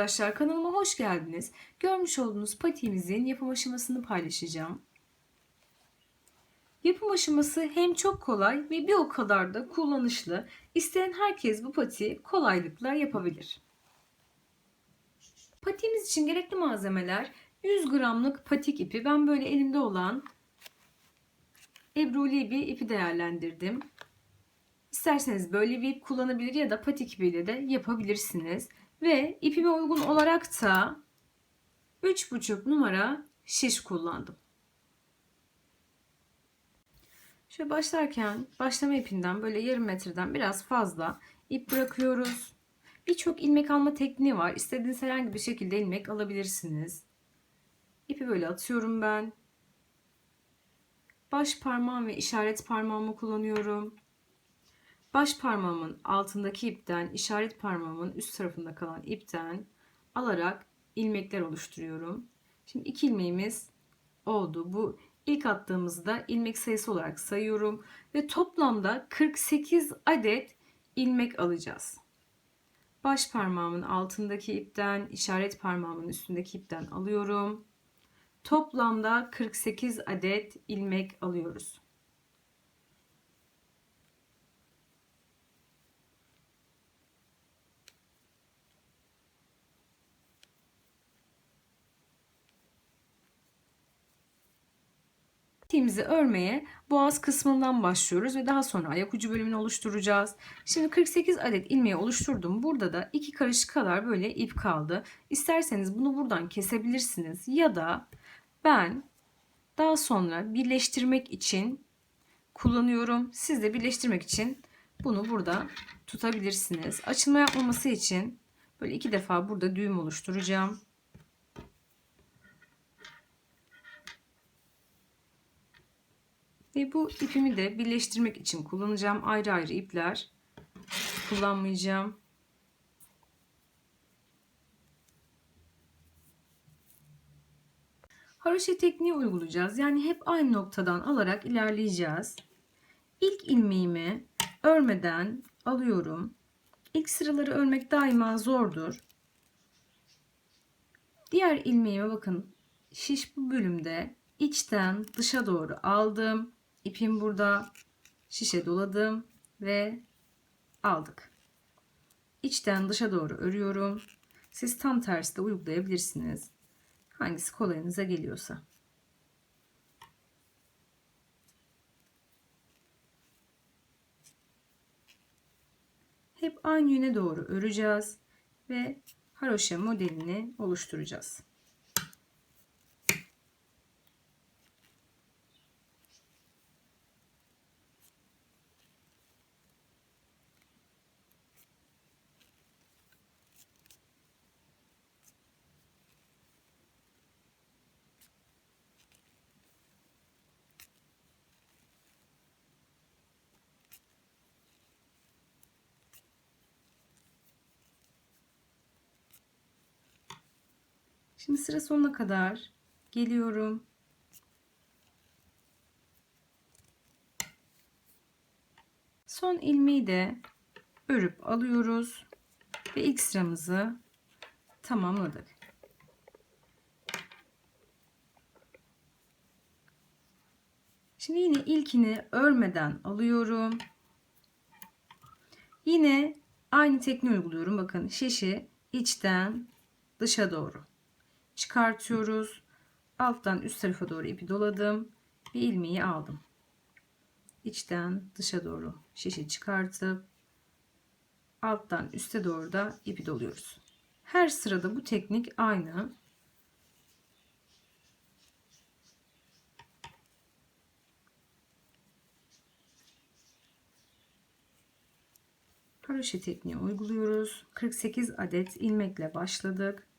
arkadaşlar kanalıma hoş geldiniz. Görmüş olduğunuz patiğimizin yapım aşamasını paylaşacağım. Yapım aşaması hem çok kolay ve bir o kadar da kullanışlı. İsteyen herkes bu patiği kolaylıkla yapabilir. Patiğimiz için gerekli malzemeler 100 gramlık patik ipi. Ben böyle elimde olan ebruli bir ipi değerlendirdim. İsterseniz böyle bir ip kullanabilir ya da patik ipiyle de yapabilirsiniz. Ve ipime uygun olarak da 3,5 numara şiş kullandım. Şöyle başlarken başlama ipinden böyle yarım metreden biraz fazla ip bırakıyoruz. Birçok ilmek alma tekniği var. İstediğiniz herhangi bir şekilde ilmek alabilirsiniz. İpi böyle atıyorum ben. Baş parmağım ve işaret parmağımı kullanıyorum. Baş parmağımın altındaki ipten, işaret parmağımın üst tarafında kalan ipten alarak ilmekler oluşturuyorum. Şimdi iki ilmeğimiz oldu. Bu ilk attığımızda ilmek sayısı olarak sayıyorum ve toplamda 48 adet ilmek alacağız. Baş parmağımın altındaki ipten, işaret parmağımın üstündeki ipten alıyorum. Toplamda 48 adet ilmek alıyoruz. Patiğimizi örmeye boğaz kısmından başlıyoruz ve daha sonra ayak ucu bölümünü oluşturacağız. Şimdi 48 adet ilmeği oluşturdum. Burada da iki karış kadar böyle ip kaldı. İsterseniz bunu buradan kesebilirsiniz ya da ben daha sonra birleştirmek için kullanıyorum. Siz de birleştirmek için bunu burada tutabilirsiniz. Açılma yapmaması için böyle iki defa burada düğüm oluşturacağım. Ve bu ipimi de birleştirmek için kullanacağım. Ayrı ayrı ipler kullanmayacağım. Haroşa tekniği uygulayacağız. Yani hep aynı noktadan alarak ilerleyeceğiz. İlk ilmeğimi örmeden alıyorum. İlk sıraları örmek daima zordur. Diğer ilmeğime bakın. Şiş bu bölümde içten dışa doğru aldım. İpim burada. Şişe doladım ve aldık. İçten dışa doğru örüyorum. Siz tam tersi de uygulayabilirsiniz. Hangisi kolayınıza geliyorsa. Hep aynı yöne doğru öreceğiz ve haroşa modelini oluşturacağız. Şimdi sıra sonuna kadar geliyorum. Son ilmeği de örüp alıyoruz ve ilk sıramızı tamamladık. Şimdi yine ilkini örmeden alıyorum. Yine aynı tekniği uyguluyorum. Bakın şişi içten dışa doğru çıkartıyoruz. Alttan üst tarafa doğru ipi doladım. Bir ilmeği aldım. İçten dışa doğru şişi çıkartıp alttan üste doğru da ipi doluyoruz. Her sırada bu teknik aynı. Haroşa tekniği uyguluyoruz. 48 adet ilmekle başladık.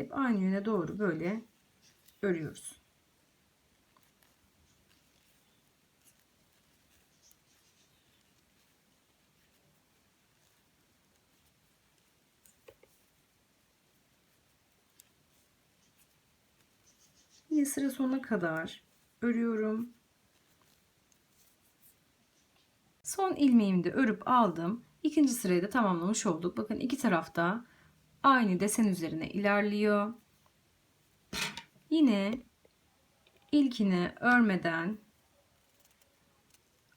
Hep aynı yöne doğru böyle örüyoruz. Yine sıra sonuna kadar örüyorum. Son ilmeğimi de örüp aldım. İkinci sırayı da tamamlamış olduk. Bakın iki tarafta aynı desen üzerine ilerliyor. Yine ilkini örmeden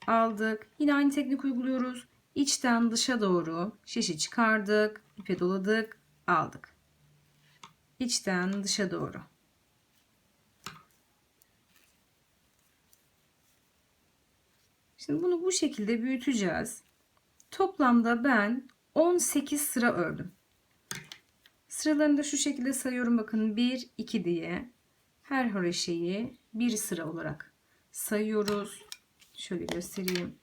aldık. Yine aynı teknik uyguluyoruz. İçten dışa doğru şişi çıkardık, ipe doladık, aldık. İçten dışa doğru. Şimdi bunu bu şekilde büyüteceğiz. Toplamda ben 18 sıra ördüm. Sıralarını da şu şekilde sayıyorum bakın 1 2 diye. Her haroşeyi bir sıra olarak sayıyoruz. Şöyle göstereyim.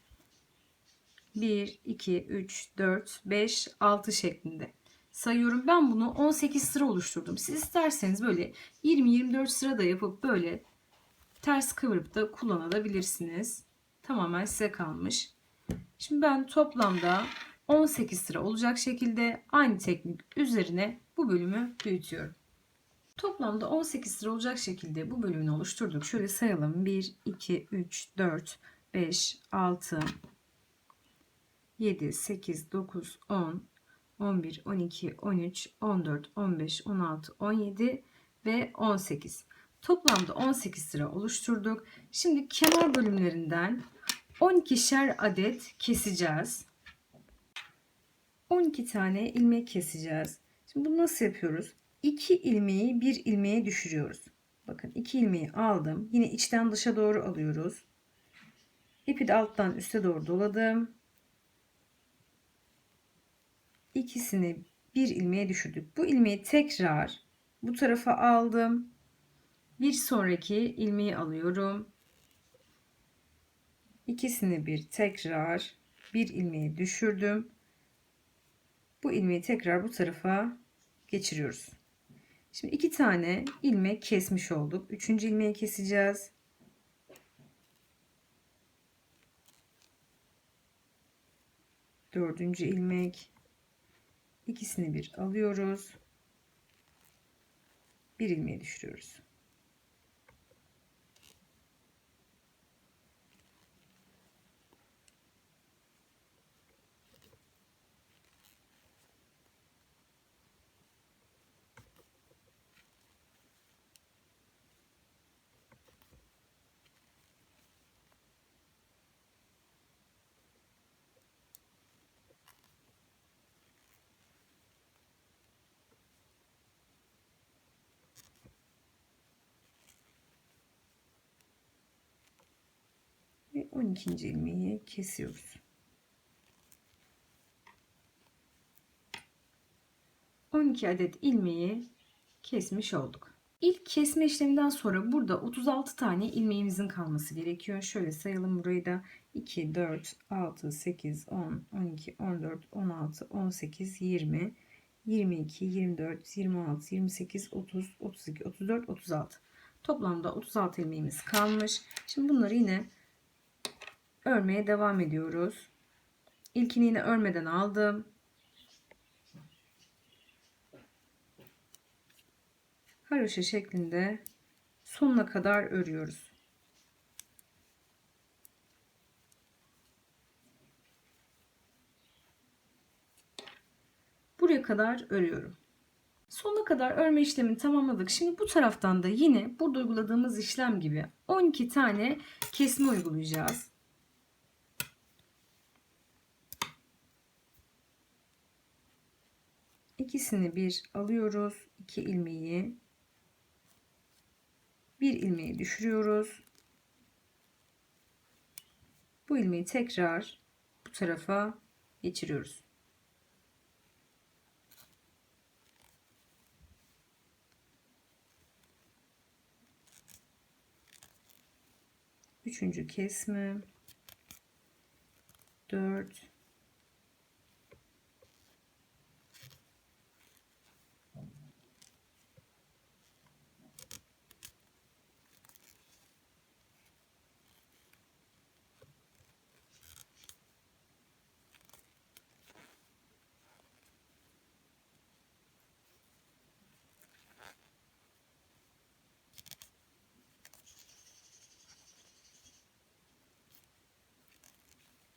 1 2 3 4 5 6 şeklinde sayıyorum. Ben bunu 18 sıra oluşturdum. Siz isterseniz böyle 20-24 sıra da yapıp böyle ters kıvırıp da kullanabilirsiniz. Tamamen size kalmış. Şimdi ben toplamda 18 sıra olacak şekilde aynı teknik üzerine bu bölümü büyütüyorum. Toplamda 18 sıra olacak şekilde bu bölümünü oluşturduk. Şöyle sayalım. 1, 2, 3, 4, 5, 6, 7, 8, 9, 10, 11, 12, 13, 14, 15, 16, 17 ve 18. Toplamda 18 sıra oluşturduk. Şimdi kenar bölümlerinden 12'şer adet keseceğiz. 12 tane ilmek keseceğiz. Şimdi bunu nasıl yapıyoruz? 2 ilmeği bir ilmeğe düşürüyoruz. Bakın 2 ilmeği aldım. Yine içten dışa doğru alıyoruz. İpi de alttan üste doğru doladım. İkisini bir ilmeğe düşürdük. Bu ilmeği tekrar bu tarafa aldım. Bir sonraki ilmeği alıyorum. İkisini bir tekrar bir ilmeğe düşürdüm. Bu ilmeği tekrar bu tarafa geçiriyoruz. Şimdi iki tane ilmek kesmiş olduk. Üçüncü ilmeği keseceğiz. Dördüncü ilmek. İkisini bir alıyoruz. Bir ilmeği düşürüyoruz. ve 12. ilmeği kesiyoruz. 12 adet ilmeği kesmiş olduk. İlk kesme işleminden sonra burada 36 tane ilmeğimizin kalması gerekiyor. Şöyle sayalım burayı da 2, 4, 6, 8, 10, 12, 14, 16, 18, 20, 22, 24, 26, 28, 30, 32, 34, 36. Toplamda 36 ilmeğimiz kalmış. Şimdi bunları yine örmeye devam ediyoruz. İlkini yine örmeden aldım. Haroşa şeklinde sonuna kadar örüyoruz. Buraya kadar örüyorum. Sonuna kadar örme işlemini tamamladık. Şimdi bu taraftan da yine burada uyguladığımız işlem gibi 12 tane kesme uygulayacağız. İkisini bir alıyoruz. iki ilmeği bir ilmeği düşürüyoruz. Bu ilmeği tekrar bu tarafa geçiriyoruz. Üçüncü kesme. Dört.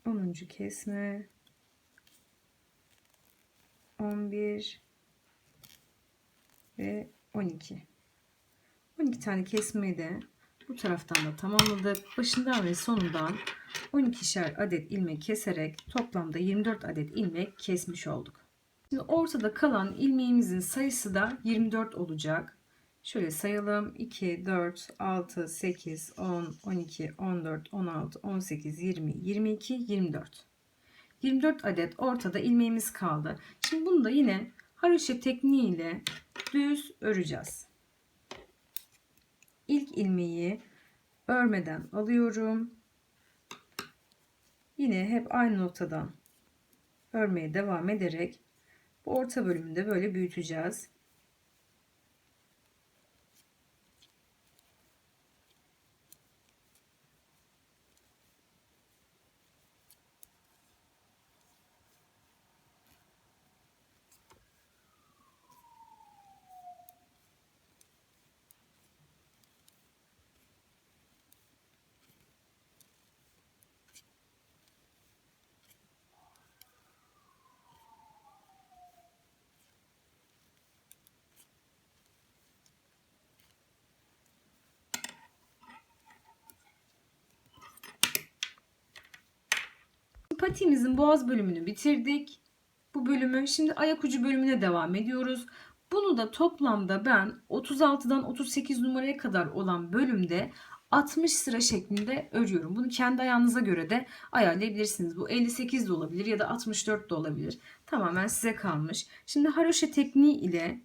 10. 10. kesme 11 ve 12 12 tane kesmeyi de bu taraftan da tamamladık. Başından ve sonundan 12'şer adet ilmek keserek toplamda 24 adet ilmek kesmiş olduk. Şimdi ortada kalan ilmeğimizin sayısı da 24 olacak. Şöyle sayalım. 2, 4, 6, 8, 10, 12, 14, 16, 18, 20, 22, 24. 24 adet ortada ilmeğimiz kaldı. Şimdi bunu da yine haroşa tekniği ile düz öreceğiz. İlk ilmeği örmeden alıyorum. Yine hep aynı noktadan örmeye devam ederek bu orta bölümünde böyle büyüteceğiz. Patiğimizin boğaz bölümünü bitirdik. Bu bölümü şimdi ayak ucu bölümüne devam ediyoruz. Bunu da toplamda ben 36'dan 38 numaraya kadar olan bölümde 60 sıra şeklinde örüyorum. Bunu kendi ayağınıza göre de ayarlayabilirsiniz. Bu 58 de olabilir ya da 64 de olabilir. Tamamen size kalmış. Şimdi haroşa tekniği ile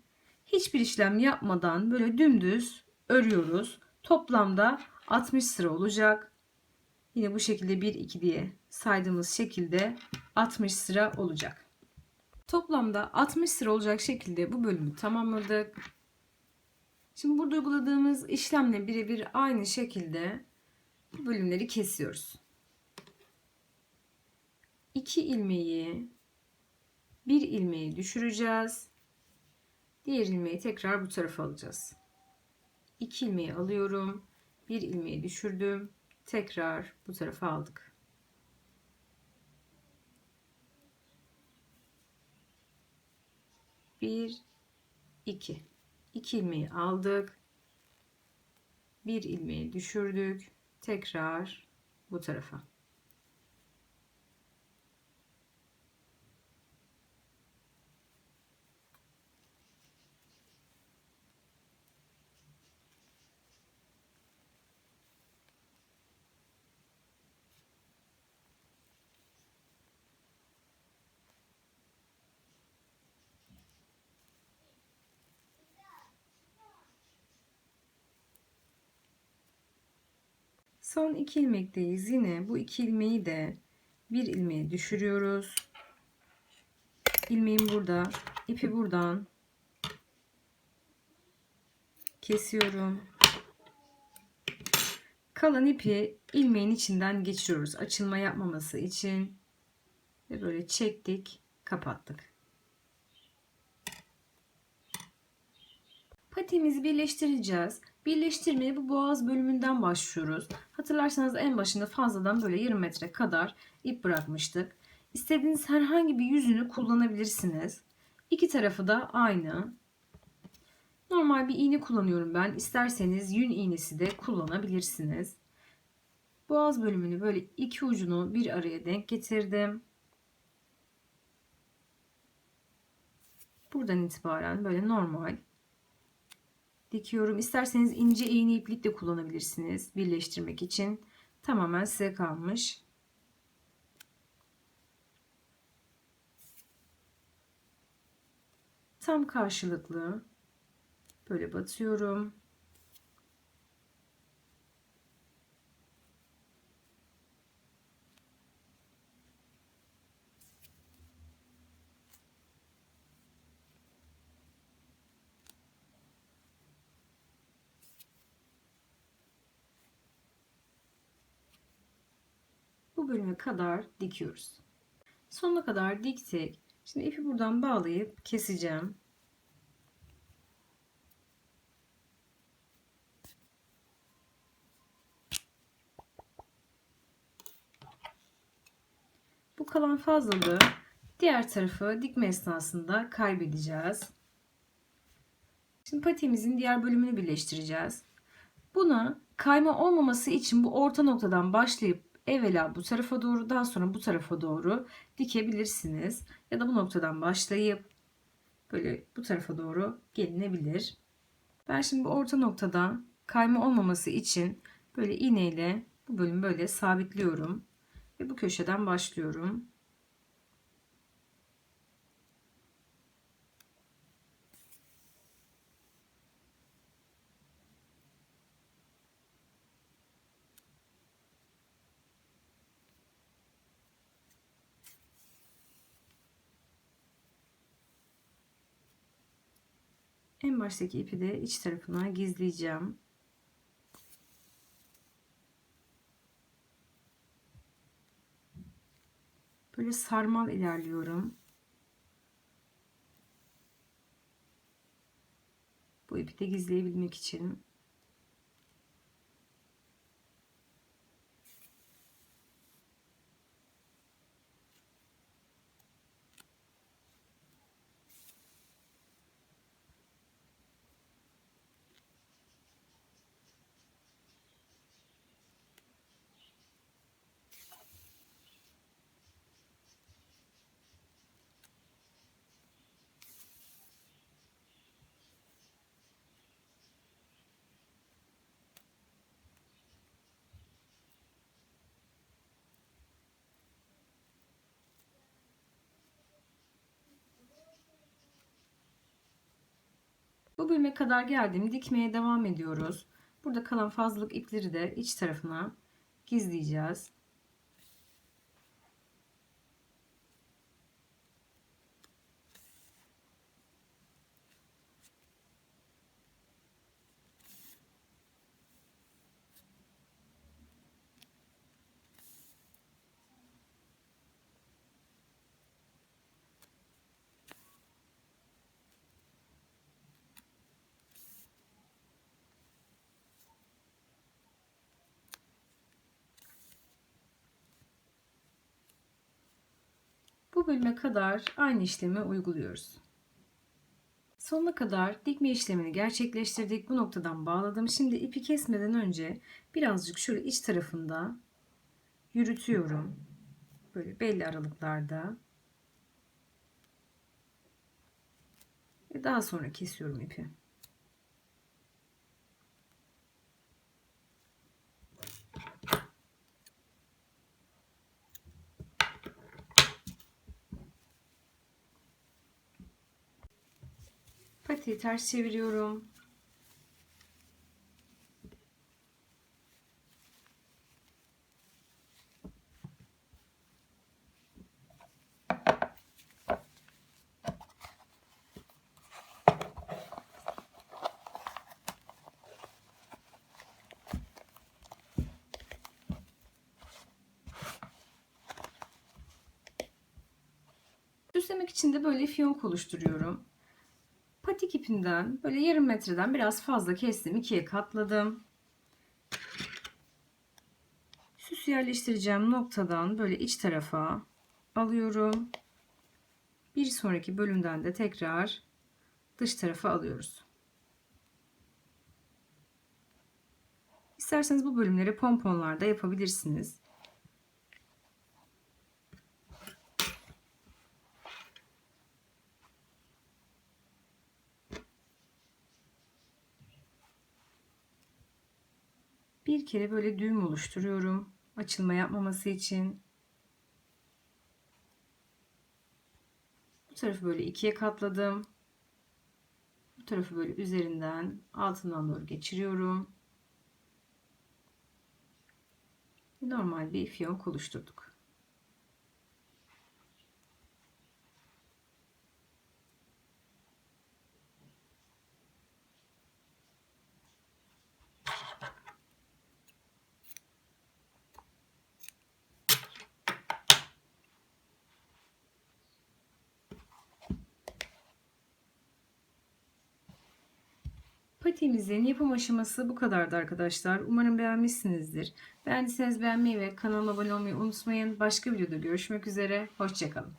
hiçbir işlem yapmadan böyle dümdüz örüyoruz. Toplamda 60 sıra olacak. Yine bu şekilde 1 2 diye saydığımız şekilde 60 sıra olacak. Toplamda 60 sıra olacak şekilde bu bölümü tamamladık. Şimdi burada uyguladığımız işlemle birebir aynı şekilde bu bölümleri kesiyoruz. 2 ilmeği bir ilmeği düşüreceğiz. Diğer ilmeği tekrar bu tarafa alacağız. 2 ilmeği alıyorum. Bir ilmeği düşürdüm. Tekrar bu tarafa aldık. Bir, iki. İki ilmeği aldık. Bir ilmeği düşürdük. Tekrar bu tarafa. Son iki ilmekteyiz. Yine bu iki ilmeği de bir ilmeğe düşürüyoruz. İlmeğim burada. ipi buradan kesiyorum. Kalan ipi ilmeğin içinden geçiriyoruz. Açılma yapmaması için. Ve böyle çektik, kapattık. Patiğimizi birleştireceğiz. Birleştirmeye bu boğaz bölümünden başlıyoruz. Hatırlarsanız en başında fazladan böyle yarım metre kadar ip bırakmıştık. İstediğiniz herhangi bir yüzünü kullanabilirsiniz. İki tarafı da aynı. Normal bir iğne kullanıyorum ben. İsterseniz yün iğnesi de kullanabilirsiniz. Boğaz bölümünü böyle iki ucunu bir araya denk getirdim. Buradan itibaren böyle normal dikiyorum. İsterseniz ince iğne iplik de kullanabilirsiniz birleştirmek için. Tamamen size kalmış. Tam karşılıklı böyle batıyorum. Bölüme kadar dikiyoruz. Sonuna kadar diktik. Şimdi ipi buradan bağlayıp keseceğim. Bu kalan fazlalığı diğer tarafı dikme esnasında kaybedeceğiz. Şimdi patiğimizin diğer bölümünü birleştireceğiz. Buna kayma olmaması için bu orta noktadan başlayıp evvela bu tarafa doğru daha sonra bu tarafa doğru dikebilirsiniz. Ya da bu noktadan başlayıp böyle bu tarafa doğru gelinebilir. Ben şimdi bu orta noktadan kayma olmaması için böyle iğneyle bu bölümü böyle sabitliyorum. Ve bu köşeden başlıyorum. En baştaki ipi de iç tarafına gizleyeceğim. Böyle sarmal ilerliyorum. Bu ipi de gizleyebilmek için. Bu bölüme kadar geldim. Dikmeye devam ediyoruz. Burada kalan fazlalık ipleri de iç tarafına gizleyeceğiz. Bu bölüme kadar aynı işlemi uyguluyoruz. Sonuna kadar dikme işlemini gerçekleştirdik. Bu noktadan bağladım. Şimdi ipi kesmeden önce birazcık şöyle iç tarafında yürütüyorum. Böyle belli aralıklarda. Ve daha sonra kesiyorum ipi. Patiği ters çeviriyorum. Süslemek için de böyle fiyonk oluşturuyorum. Patik ipinden böyle yarım metreden biraz fazla kestim. ikiye katladım. Süs yerleştireceğim noktadan böyle iç tarafa alıyorum. Bir sonraki bölümden de tekrar dış tarafa alıyoruz. İsterseniz bu bölümleri pomponlarda yapabilirsiniz. Bir kere böyle düğüm oluşturuyorum. Açılma yapmaması için. Bu tarafı böyle ikiye katladım. Bu tarafı böyle üzerinden altından doğru geçiriyorum. Normal bir fiyonk oluşturduk. Patiğimizin yapım aşaması bu kadardı arkadaşlar. Umarım beğenmişsinizdir. Beğendiyseniz beğenmeyi ve kanalıma abone olmayı unutmayın. Başka videoda görüşmek üzere. Hoşçakalın.